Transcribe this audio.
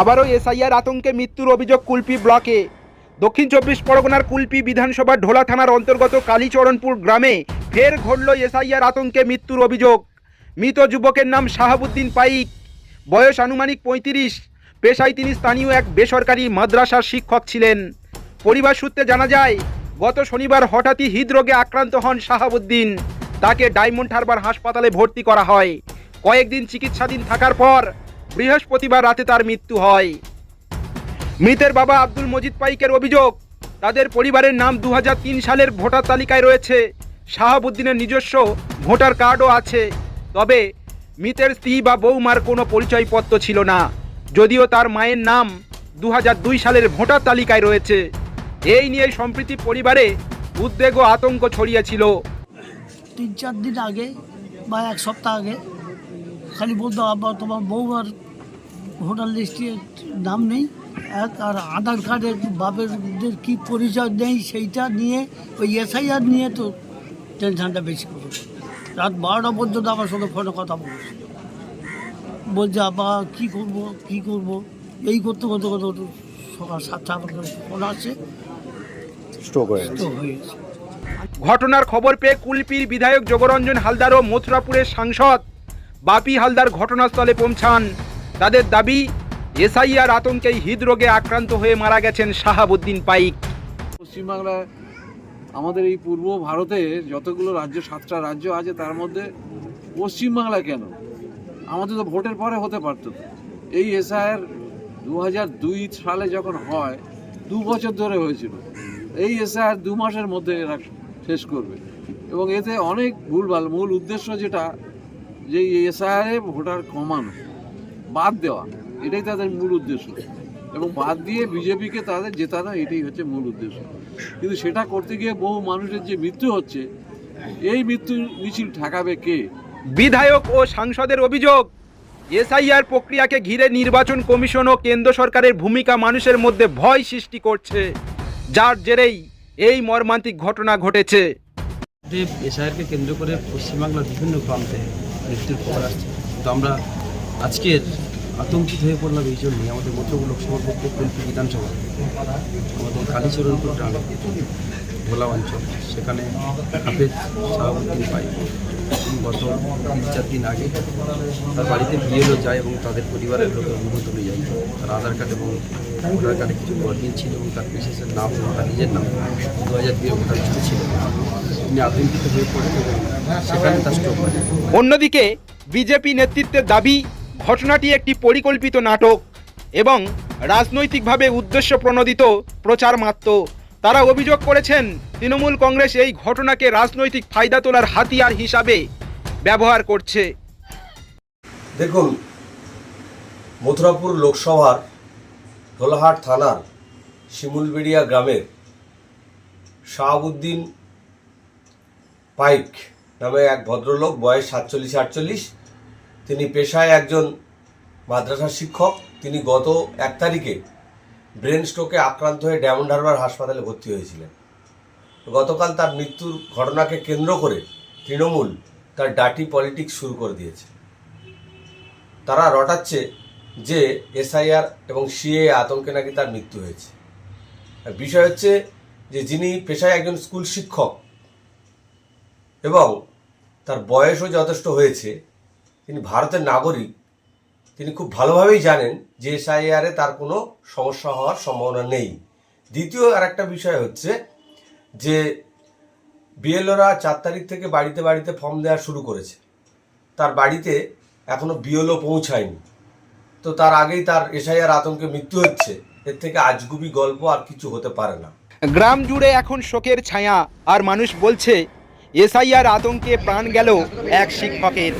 আবারও এসআইআর আতঙ্কে মৃত্যুর অভিযোগ কুলপি ব্লকে। দক্ষিণ চব্বিশ পরগনার কুলপি বিধানসভা ঢোলা থানার অন্তর্গত কালীচরণপুর গ্রামে ফের ঘটল এসআইআর আতঙ্কে মৃত্যুর অভিযোগ। মৃত যুবকের নাম শাহাবুদ্দিন পাইক। বয়স আনুমানিক পঁয়ত্রিশ। পেশায় তিনি স্থানীয় এক বেসরকারি মাদ্রাসার শিক্ষক ছিলেন। পরিবার সূত্রে জানা যায়, গত শনিবার হঠাৎই হৃদরোগে আক্রান্ত হন শাহাবুদ্দিন। তাকে ডায়মন্ড হারবার হাসপাতালে ভর্তি করা হয়। কয়েকদিন চিকিৎসাধীন থাকার পর বৃহস্পতিবার রাতে তার মৃত্যু হয়। মৃতের বাবা আব্দুল মজিদ পাইকের অভিযোগ, তাদের পরিবারের নাম দু হাজার তিন সালের ভোটার তালিকায় রয়েছে। শাহাবুদ্দিনের নিজস্ব ভোটার কার্ডও আছে। তবে মৃতের স্ত্রী বা বৌমার কোনো পরিচয়পত্র ছিল না। যদিও তার মায়ের নাম দু হাজার দুই সালের ভোটার তালিকায় রয়েছে। এই নিয়ে সম্প্রীতি পরিবারে উদ্বেগ ও আতঙ্ক ছড়িয়েছিল। তিন চার দিন আগে বা এক সপ্তাহ আগে খালি বলতো, আব্বা, তোমার বউমার ভোটার লিস্টে নাম নেই। এক আর আধার কার্ডের বাপের কি পরিচয় নেই সেইটা নিয়ে ওই এসআইআর নিয়ে তো টেনশানটা বেশি করে রাত বারোটা পর্যন্ত আমার সঙ্গে ফোনে কথা বলছে। বলছে আব্বা কী করব? কী করব? এই করতে করতে করতে সকাল সাতটা আমার ফোন আসছে স্ট্রোক হয়ে গেছে। ঘটনার খবর পেয়ে কুলপির বিধায়ক যোগরঞ্জন হালদার ও মথুরাপুরের সাংসদ বাপি হালদার ঘটনাস্থলে পৌঁছান। তাদের দাবি, এসআইআর আতঙ্কে হৃদরোগে আক্রান্ত হয়ে মারা গেছেন শাহাবুদ্দিন পাইক। পশ্চিমবাংলায় আমাদের এই পূর্ব ভারতে যতগুলো রাজ্য, সাতটা রাজ্য আছে, তার মধ্যে পশ্চিমবাংলা কেন? আমাদের তো ভোটের পরে হতে পারতো। এই এসআইআর দু হাজার দুই সালে যখন হয়, দু বছর ধরে হয়েছিল। এই এসআইআর দু মাসের মধ্যে এরা শেষ করবে। এবং এতে অনেক ভুলভাল, মূল উদ্দেশ্য যেটা, যে এসআইআরে ভোটার কমানো। বাদ দেওয়া। এটাই তাদের মূল উদ্দেশ্য। এবং বাদ দিয়ে বিজেপিকে তাদের জেতানো এটাই হচ্ছে মূল উদ্দেশ্য। কিন্তু সেটা করতে গিয়ে বহু মানুষের যে মৃত্যু হচ্ছে এই মৃত্যুর মিছিল ঠেকাবে কে? বিধায়ক ও সাংসদের অভিযোগ এসআইআর প্রক্রিয়াকে ঘিরে নির্বাচন কমিশন ও কেন্দ্র সরকারের ভূমিকা মানুষের মধ্যে ভয় সৃষ্টি করছে। যার জেরেই এই মর্মান্তিক ঘটনা ঘটেছে। এসআইআরকে কেন্দ্র করে পশ্চিমবাংলার বিভিন্ন প্রান্তে মৃত্যুর খবর আসছে। তো আমরা আজকের আতঙ্কিত হয়ে পড়লাম এই জন্যই। আমাদের মধ্যপুর লোকসভা পক্ষে বিধানসভা। আমাদের কালীচরণপুর গ্রামে ভোলা অঞ্চল। সেখানে হাফেজ শাহাবুদ্দিন পাই গত তিন চার দিন আগে তার বাড়িতে বিয়েলো যায় এবং তাদের পরিবারের লোক অনুমত হয়ে যায়। তার আধার কার্ড এবং ভোটার কার্ডে কিছু গড়িয়ে ছিল এবং তার বিশেষের নাম এবং তার নিজের নাম দু হাজার দুই ভোটার লিস্টে ছিল। তিনি আতঙ্কিত হয়ে পড়েন এবং সেখানে তার স্ট্রোক অন্যদিকে বিজেপি নেতৃত্বের দাবি ঘটনাটি একটি পরিকল্পিত নাটক এবং রাজনৈতিকভাবে উদ্দেশ্য প্রণোদিত প্রচার মাত্র। তারা অভিযোগ করেছেন, তৃণমূল কংগ্রেস এই ঘটনাকে রাজনৈতিক ফায়দা তোলার হাতিয়ার হিসাবে ব্যবহার করছে। দেখুন, মথুরাপুর লোকসভার ঢোলাহাট থানার শিমুলবেড়িয়া গ্রামের শাহাবুদ্দিন পাইক নামে এক ভদ্রলোক, বয়স সাতচল্লিশ আটচল্লিশ তিনি পেশায় একজন মাদ্রাসা শিক্ষক। তিনি গত এক তারিখে ব্রেন স্ট্রোকে আক্রান্ত হয়ে ডায়মন্ড হারবার হাসপাতালে ভর্তি হয়েছিলেন। গতকাল তার মৃত্যুর ঘটনাকে কেন্দ্র করে তৃণমূল তার ডাটি পলিটিক্স শুরু করে দিয়েছে। তারা রটাচ্ছে যে এসআইআর এবং সিএ আতঙ্কে নাকি তার মৃত্যু হয়েছে। বিষয় হচ্ছে যে যিনি পেশায় একজন স্কুল শিক্ষক এবং তার বয়সও যথেষ্ট হয়েছে তিনি ভারতের নাগরিক, তিনি খুব ভালোভাবেই জানেন যে এসআইআরে তার কোনো সমস্যা হওয়ার সম্ভাবনা নেই। দ্বিতীয় আর একটা বিষয় হচ্ছে যে বিএলওরা চার তারিখ থেকে বাড়িতে বাড়িতে ফর্ম দেওয়া শুরু করেছে। তার বাড়িতে এখনও বিএলও পৌঁছায়নি। তো তার আগেই তার এসআইআর আতঙ্কে মৃত্যু হচ্ছে। এর থেকে আজগুবি গল্প আর কিছু হতে পারে না। গ্রাম জুড়ে এখন শোকের ছায়া, আর মানুষ বলছে এসআইআর আতঙ্কে প্রাণ গেল এক শিক্ষকের।